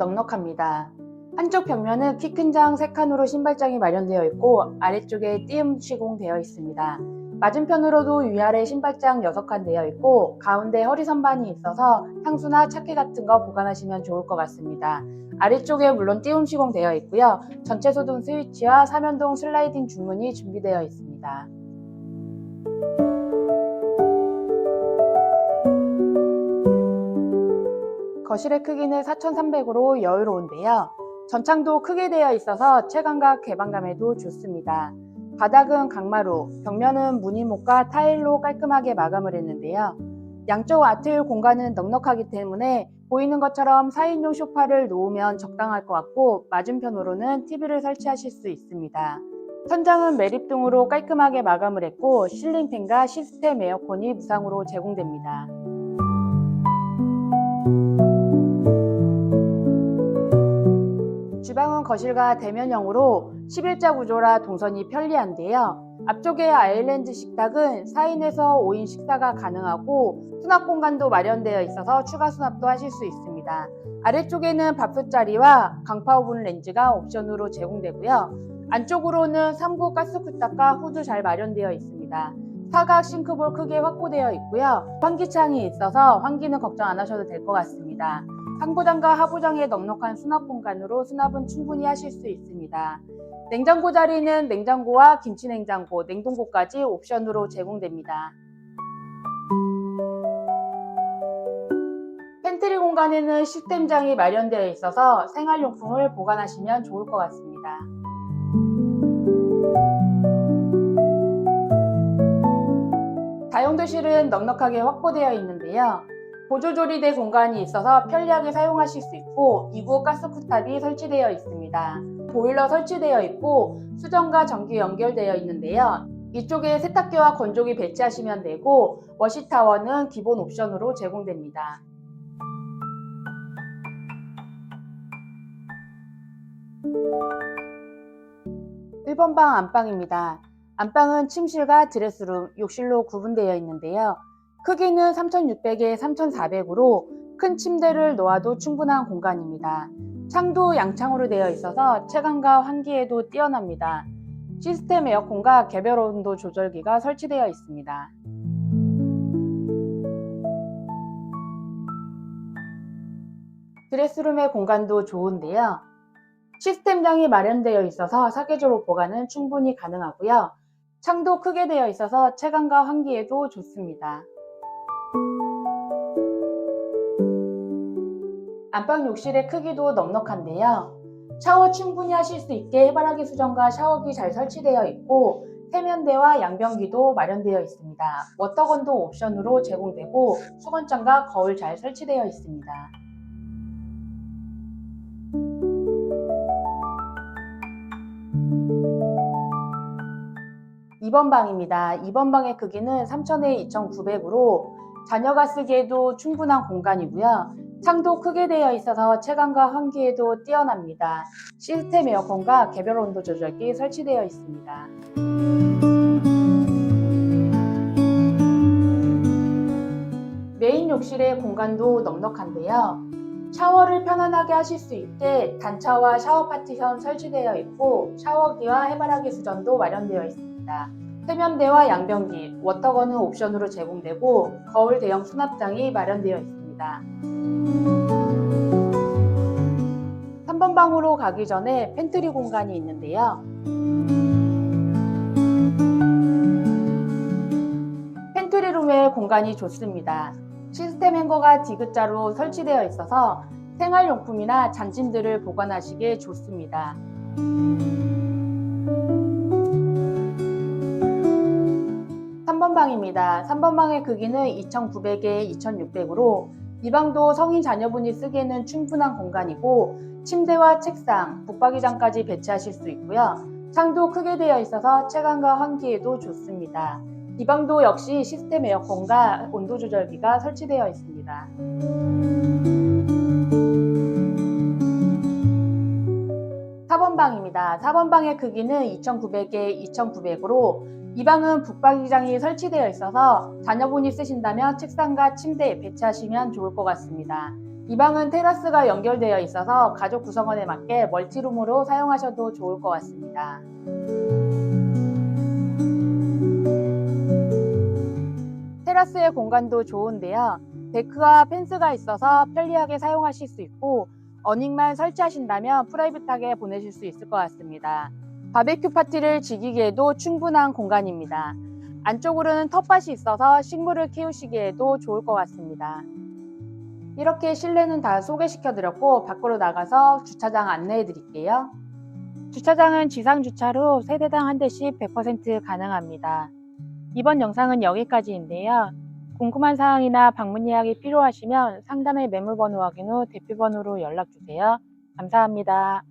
넉넉합니다. 한쪽 벽면은 키 큰 장 3칸으로 신발장이 마련되어 있고 아래쪽에 띄움 시공되어 있습니다. 맞은편으로도 위아래 신발장 6칸 되어 있고 가운데 허리 선반이 있어서 향수나 차키 같은 거 보관하시면 좋을 것 같습니다. 아래쪽에 물론 띄움 시공되어 있고요. 전체 소등 스위치와 사면동 슬라이딩 중문이 준비되어 있습니다. 거실의 크기는 4,300으로 여유로운데요. 전창도 크게 되어 있어서 체감과 개방감에도 좋습니다. 바닥은 강마루, 벽면은 무늬목과 타일로 깔끔하게 마감을 했는데요. 양쪽 아트일 공간은 넉넉하기 때문에 보이는 것처럼 4인용 소파를 놓으면 적당할 것 같고 맞은편으로는 TV를 설치하실 수 있습니다. 천장은 매립등으로 깔끔하게 마감을 했고 실링팬과 시스템 에어컨이 무상으로 제공됩니다. 주방은 거실과 대면형으로 11자 구조라 동선이 편리한데요. 앞쪽의 아일랜드 식탁은 4인에서 5인 식사가 가능하고 수납 공간도 마련되어 있어서 추가 수납도 하실 수 있습니다. 아래쪽에는 밥솥 자리와 강파 오븐 렌즈가 옵션으로 제공되고요. 안쪽으로는 3구 가스쿠타과 후드 잘 마련되어 있습니다. 사각 싱크볼 크게 확보되어 있고요. 환기창이 있어서 환기는 걱정 안 하셔도 될 것 같습니다. 상부장과 하부장의 넉넉한 수납 공간으로 수납은 충분히 하실 수 있습니다. 냉장고 자리는 냉장고와 김치 냉장고, 냉동고까지 옵션으로 제공됩니다. 팬트리 공간에는 시스템장이 마련되어 있어서 생활용품을 보관하시면 좋을 것 같습니다. 다용도실은 넉넉하게 확보되어 있는데요. 보조조리대 공간이 있어서 편리하게 사용하실 수 있고 2구 가스쿠탑이 설치되어 있습니다. 보일러 설치되어 있고 수전과 전기 연결되어 있는데요. 이쪽에 세탁기와 건조기 배치하시면 되고 워시타워는 기본 옵션으로 제공됩니다. 일번방 안방입니다. 안방은 침실과 드레스룸, 욕실로 구분되어 있는데요. 크기는 3600에 3400으로 큰 침대를 놓아도 충분한 공간입니다. 창도 양창으로 되어 있어서 체감과 환기에도 뛰어납니다. 시스템 에어컨과 개별 온도 조절기가 설치되어 있습니다. 드레스룸의 공간도 좋은데요. 시스템장이 마련되어 있어서 사계절로 보관은 충분히 가능하고요. 창도 크게 되어 있어서 체감과 환기에도 좋습니다. 안방 욕실의 크기도 넉넉한데요. 샤워 충분히 하실 수 있게 해바라기 수전과 샤워기 잘 설치되어 있고 세면대와 양변기도 마련되어 있습니다. 워터건도 옵션으로 제공되고 수건장과 거울 잘 설치되어 있습니다. 2번 방입니다. 2번 방의 크기는 3000에 2900으로 자녀가 쓰기에도 충분한 공간이고요. 창도 크게 되어 있어서 체감과 환기에도 뛰어납니다. 시스템 에어컨과 개별 온도 조절기 설치되어 있습니다. 메인 욕실의 공간도 넉넉한데요. 샤워를 편안하게 하실 수 있게 단차와 샤워 파티션 설치되어 있고 샤워기와 해바라기 수전도 마련되어 있습니다. 세면대와 양변기, 워터건은 옵션으로 제공되고 거울 대형 수납장이 마련되어 있습니다. 3번 방으로 가기 전에 팬트리 공간이 있는데요. 팬트리룸의 공간이 좋습니다. 시스템 행거가 디귿자로 설치되어 있어서 생활용품이나 잔짐들을 보관하시기에 좋습니다. 3번 방입니다. 3번 방의 크기는 2900에 2600으로 이 방도 성인 자녀분이 쓰기에는 충분한 공간이고 침대와 책상, 붙박이장까지 배치하실 수 있고요. 창도 크게 되어 있어서 체감과 환기에도 좋습니다. 이 방도 역시 시스템 에어컨과 온도 조절기가 설치되어 있습니다. 방입니다. 4번 방의 크기는 2900에 2900으로 이 방은 북박이장이 설치되어 있어서 자녀분이 쓰신다면 책상과 침대에 배치하시면 좋을 것 같습니다. 이 방은 테라스가 연결되어 있어서 가족 구성원에 맞게 멀티룸으로 사용하셔도 좋을 것 같습니다. 테라스의 공간도 좋은데요. 데크와 펜스가 있어서 편리하게 사용하실 수 있고 어닝만 설치하신다면 프라이빗하게 보내실 수 있을 것 같습니다. 바베큐 파티를 즐기기에도 충분한 공간입니다. 안쪽으로는 텃밭이 있어서 식물을 키우시기에도 좋을 것 같습니다. 이렇게 실내는 다 소개시켜 드렸고 밖으로 나가서 주차장 안내해 드릴게요. 주차장은 지상 주차로 세대당 한 대씩 100% 가능합니다. 이번 영상은 여기까지인데요. 궁금한 사항이나 방문 예약이 필요하시면 상단의 매물번호 확인 후 대피번호로 연락 주세요. 감사합니다.